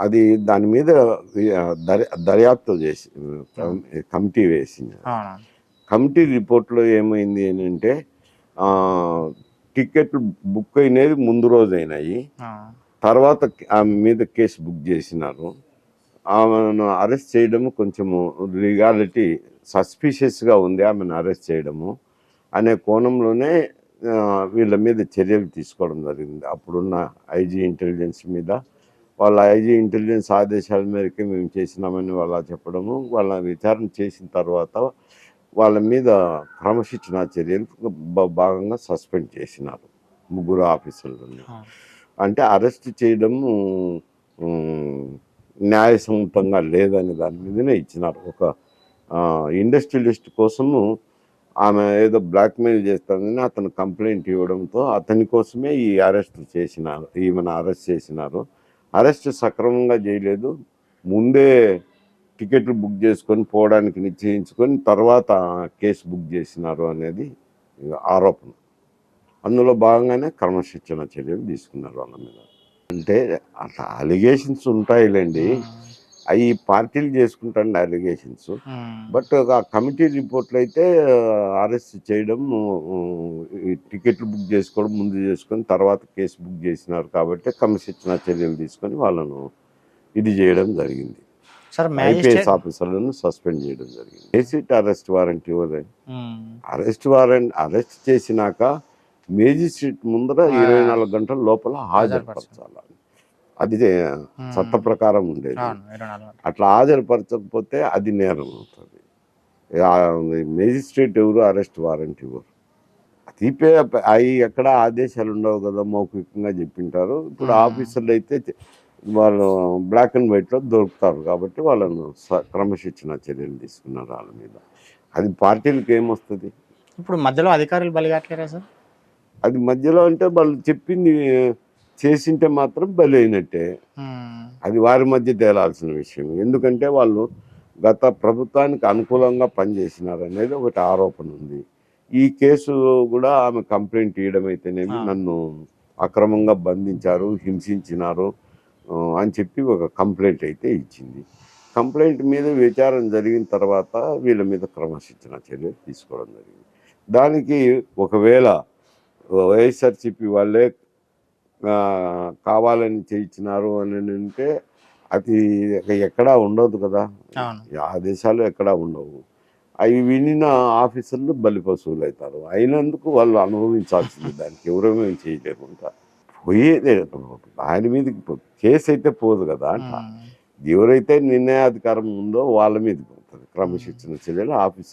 అది దాని మీద దర్యా దర్యాప్తు చేసి కమిటీ వేసింది. కమిటీ రిపోర్ట్లో ఏమైంది అని అంటే ఆ, టికెట్లు బుక్ అయినది ముందు రోజు అయినాయి. తర్వాత ఆమె మీద కేసు బుక్ చేసినారు. ఆమెను అరెస్ట్ చేయడము కొంచెము లీగాలిటీ సస్పిషియస్గా ఉంది ఆమెను అరెస్ట్ చేయడము అనే కోణంలోనే వీళ్ళ మీద చర్యలు తీసుకోవడం జరిగింది. అప్పుడున్న ఐజీ ఇంటెలిజెన్స్ మీద వాళ్ళ ఐజీ ఇంటెలిజెన్స్ ఆదేశాల మేరకు మేము చేసినామని వాళ్ళ చెప్పడము వాళ్ళ విచారణ చేసిన తర్వాత వాళ్ళ మీద క్రమశిక్షణ చర్యలు భాగంగా సస్పెండ్ చేసినారు ముగ్గురు ఆఫీసర్లని. అంటే అరెస్ట్ చేయడం ఉమ్, న్యాయసమ్మతంగా లేదనే దాని మీదనే ఇచ్చినారు. ఒక ఇండస్ట్రియలిస్ట్ కోసము ఆమె ఏదో బ్లాక్మెయిల్ చేస్తానని అతను కంప్లైంట్ ఇవ్వడంతో అతని కోసమే ఈ అరెస్ట్ చేసినారు ఈమెను అరెస్ట్ చేసినారు. అరెస్ట్ సక్రమంగా చేయలేదు. ముందే టికెట్లు బుక్ చేసుకొని పోవడానికి నిశ్చయించుకొని తర్వాత కేసు బుక్ చేసినారు అనేది ఆరోపణ. అందులో భాగంగానే క్రమశిక్షణ చర్యలు తీసుకున్నారు వాళ్ళ మీద. అంటే అట్లా అలిగేషన్స్ ఉంటాయిలేండి. అవి పార్టీలు చేసుకుంటాండి అలిగేషన్స్ ఉమ్. బట్ ఆ కమిటీ రిపోర్ట్లు అయితే అరెస్ట్ చేయడం టికెట్లు బుక్ చేసుకోవడం ముందు చేసుకొని తర్వాత కేసు బుక్ చేసినారు కాబట్టి క్రమశిక్షణ చర్యలు తీసుకొని వాళ్ళను ఇది చేయడం జరిగింది సార్ ఐపీఎస్ ఆఫీసర్లను సస్పెండ్ చేయడం జరిగింది ఏసీట్ అరెస్ట్ వారెంట్ ఇవ్వదు ఉమ్. అరెస్ట్ వారెంట్ అరెస్ట్ చేసినాక మేజిస్ట్రేట్ ముందర ఆ. ఇరవై నాలుగు గంటల లోపల హాజరుపరచాలి అది. చట్ట ప్రకారం ఉండేది. అట్లా హాజరుపరచకపోతే అది నేరం అవుతుంది. మేజిస్ట్రేట్ ఎవరు అరెస్ట్ వారెంట్ ఇవ్వరు అది పే- అవి ఎక్కడ ఆదేశాలు ఉండవు కదా మౌఖికంగా చెప్పింటారు. ఇప్పుడు. ఆఫీసర్లు అయితే వాళ్ళు బ్లాక్ అండ్ వైట్లో దొరుకుతారు కాబట్టి వాళ్ళను క్రమశిక్షణ చర్యలు తీసుకున్నారు వాళ్ళ మీద. అది పార్టీలకు ఏమొస్తుంది? ఇప్పుడు మధ్యలో అధికారులు బలిగాట్లేరా సార్? అది మధ్యలో అంటే వాళ్ళు చెప్పింది చేసింటే మాత్రం బలి అయినట్టే ఉమ్. అది వారి మధ్య తేలాల్సిన విషయం. ఎందుకంటే వాళ్ళు గత ప్రభుత్వానికి అనుకూలంగా పనిచేసినారు అనేది ఒకటి ఆరోపణ ఉంది. ఈ కేసు కూడా ఆమె కంప్లైంట్ ఇవ్వడం అయితేనేమి. నన్ను అక్రమంగా బంధించారు హింసించినారు అని చెప్పి ఒక కంప్లైంట్ అయితే ఇచ్చింది. కంప్లైంట్ మీద విచారణ జరిగిన తర్వాత వీళ్ళ మీద క్రమశిక్షణ చర్యలు తీసుకోవడం జరిగింది. దానికి ఒకవేళ వైఎస్ఆర్సిపి వాళ్ళే కావాలని చేయించినారు అని అంటే అది ఎక్కడా ఉండదు కదా. అవును. ఈ ఆదేశాలు ఎక్కడా ఉండవు. అవి వినిన ఆఫీసర్లు బలి పశువులు అవుతారు అయినందుకు వాళ్ళు అనుభవించాల్సింది. దానికి ఎవరేమేమి చేయలేకుండా పోయేదే ఆయన మీదకి కేసు అయితే పోదు కదా అంట. ఎవరైతే నిర్ణయాధికారం ఉందో వాళ్ళ మీదకి పోతుంది. క్రమశిక్షణ చర్యలు ఆఫీసర్